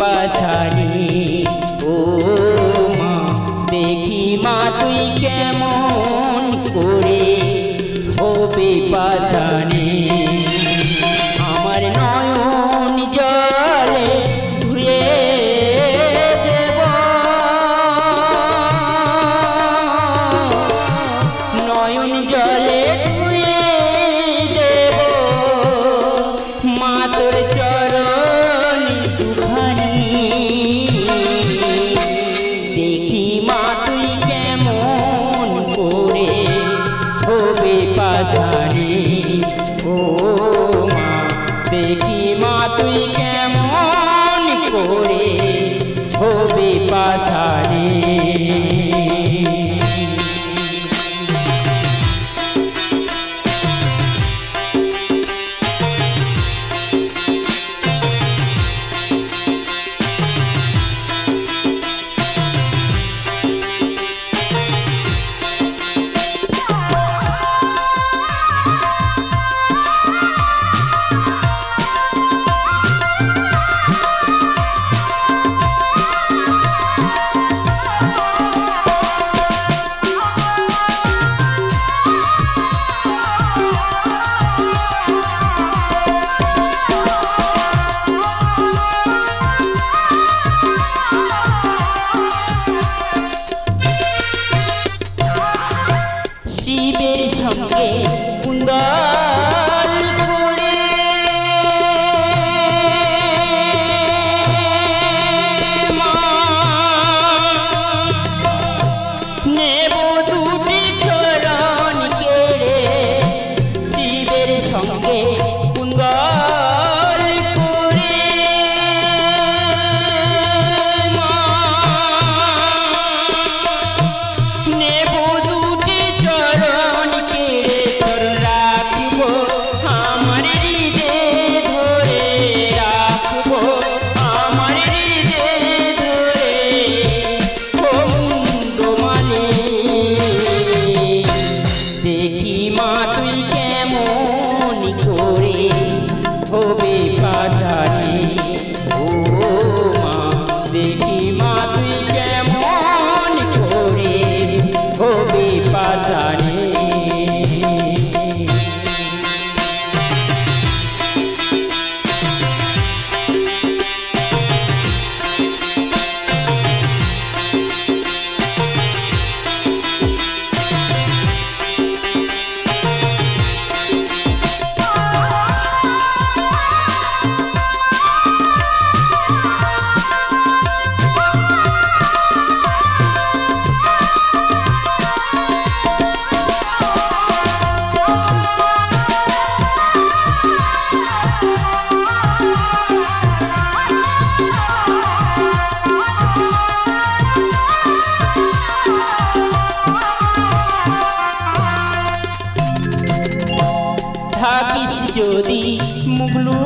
পাঠানি জীবের সঙ্গে সুন্দর হবে পাঠানি ও মা দেখি মা তুই কেমন করে হবে পাঠানি থাকিস যদি মুগলু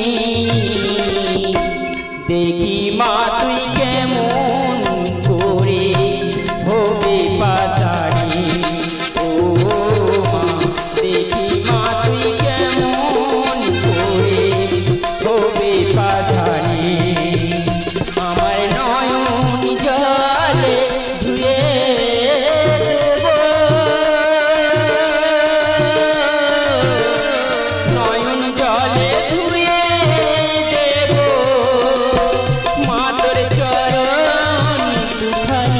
नहीं